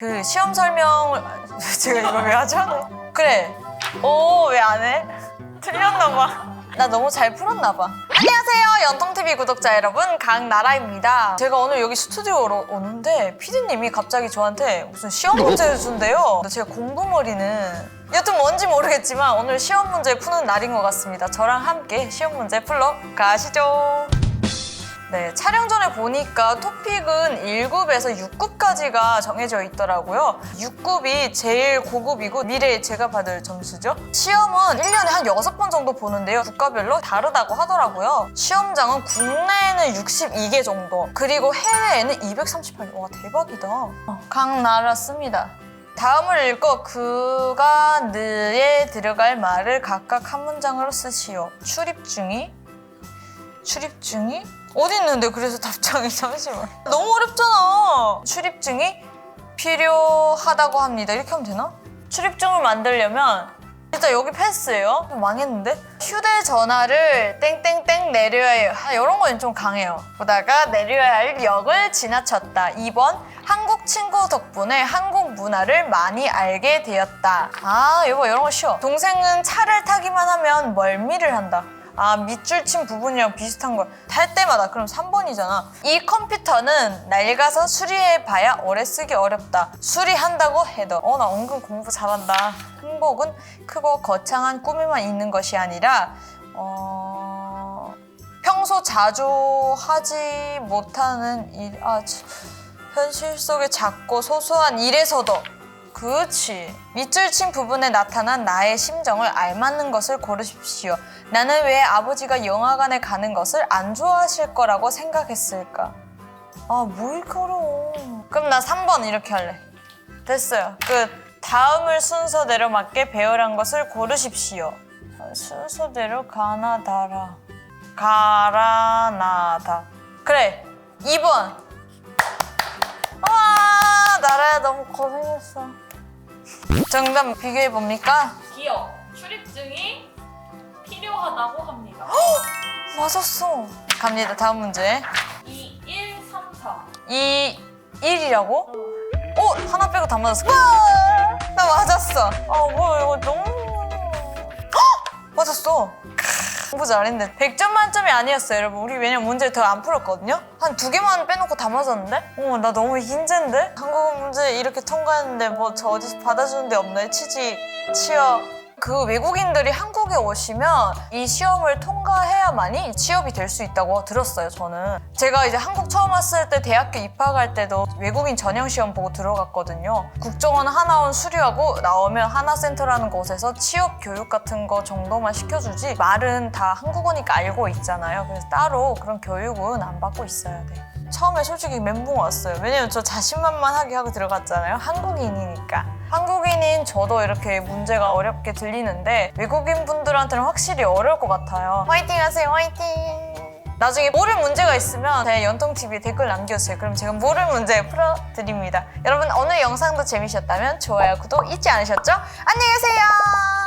그 시험 설명을 제가 이걸 왜 하죠? 네. 그래. 오 왜 안 해? 틀렸나 봐. 나 너무 잘 풀었나 봐. 안녕하세요. 연통TV 구독자 여러분. 강나라입니다. 제가 오늘 여기 스튜디오로 오는데 피디님이 갑자기 저한테 무슨 시험 문제를 준대요. 근데 제가 공부머리는 여튼 뭔지 모르겠지만 오늘 시험 문제 푸는 날인 것 같습니다. 저랑 함께 시험 문제 풀러 가시죠. 네, 촬영 전에 보니까 토픽은 1급에서 6급까지가 정해져 있더라고요. 6급이 제일 고급이고 미래에 제가 받을 점수죠. 시험은 1년에 한 6번 정도 보는데요. 국가별로 다르다고 하더라고요. 시험장은 국내에는 62개 정도, 그리고 해외에는 238개. 와, 대박이다. 어, 각 나라 씁니다. 다음을 읽고 그가 느에 들어갈 말을 각각 한 문장으로 쓰시오. 출입 중이 출입 중이 어디 있는데 그래서 답장이 잠시만. 너무 어렵잖아. 출입증이 필요하다고 합니다. 이렇게 하면 되나? 출입증을 만들려면 일단 여기 패스예요. 망했는데? 휴대전화를 땡땡땡 내려야 해요. 아, 이런 건 좀 강해요. 보다가 내려야 할 역을 지나쳤다. 2번 한국 친구 덕분에 한국 문화를 많이 알게 되었다. 아 이거 이런 거 쉬워. 동생은 차를 타기만 하면 멀미를 한다 아 밑줄 친 부분이랑 비슷한 걸 탈 때마다 그럼 3번이잖아 이 컴퓨터는 낡아서 수리해봐야 오래 쓰기 어렵다 수리한다고 해도 어 나 은근 공부 잘한다 행복은 크고 거창한 꿈에만 있는 것이 아니라 어... 평소 자주 하지 못하는 일 아, 참. 현실 속의 작고 소소한 일에서도 그렇지. 밑줄 친 부분에 나타난 나의 심정을 알맞는 것을 고르십시오. 나는 왜 아버지가 영화관에 가는 것을 안 좋아하실 거라고 생각했을까? 아, 뭐 이렇게 어려워. 그럼 나 3번 이렇게 할래. 됐어요. 끝. 다음을 순서대로 맞게 배열한 것을 고르십시오. 아, 순서대로 가나다라. 가라나다. 그래. 2번. 와, 나라야 너무 고생했어. 정답 비교해 봅니까? 기억, 출입증이 필요하다고 합니다. 맞았어. 갑니다. 다음 문제. 2, 1, 3, 4. 2 1이라고? 오, 하나 빼고 다 맞았어. 와, 나 맞았어. 아, 뭐야 이거 너무 헉! 맞았어. 크, 공부 잘했네. 100점 만점이 아니었어요, 여러분. 우리 왜냐면 문제 더 안 풀었거든요. 한 두 개만 빼놓고 다 맞았는데? 어, 나 너무 흰젠데? 한국어 문제 이렇게 통과했는데 뭐 저 어디서 받아주는 데 없나요? 취직, 취업. 그 외국인들이 한국에 오시면 이 시험을 통과해야만이 취업이 될 수 있다고 들었어요, 저는. 제가 이제 한국 처음 왔을 때 대학교 입학할 때도 외국인 전형 시험 보고 들어갔거든요. 국정원 하나원 수료하고 나오면 하나센터라는 곳에서 취업 교육 같은 거 정도만 시켜주지 말은 다 한국어니까 알고 있잖아요. 그래서 따로 그런 교육은 안 받고 있어야 돼. 처음에 솔직히 멘붕 왔어요. 왜냐면 저 자신만만하게 하고 들어갔잖아요. 한국인이니까. 한국인인 저도 이렇게 문제가 어렵게 들리는데 외국인 분들한테는 확실히 어려울 것 같아요. 화이팅 하세요, 화이팅! 나중에 모를 문제가 있으면 제 연통TV에 댓글 남겨주세요. 그럼 제가 모를 문제 풀어드립니다. 여러분 오늘 영상도 재미셨다면 좋아요, 구독 잊지 않으셨죠? 안녕히 계세요!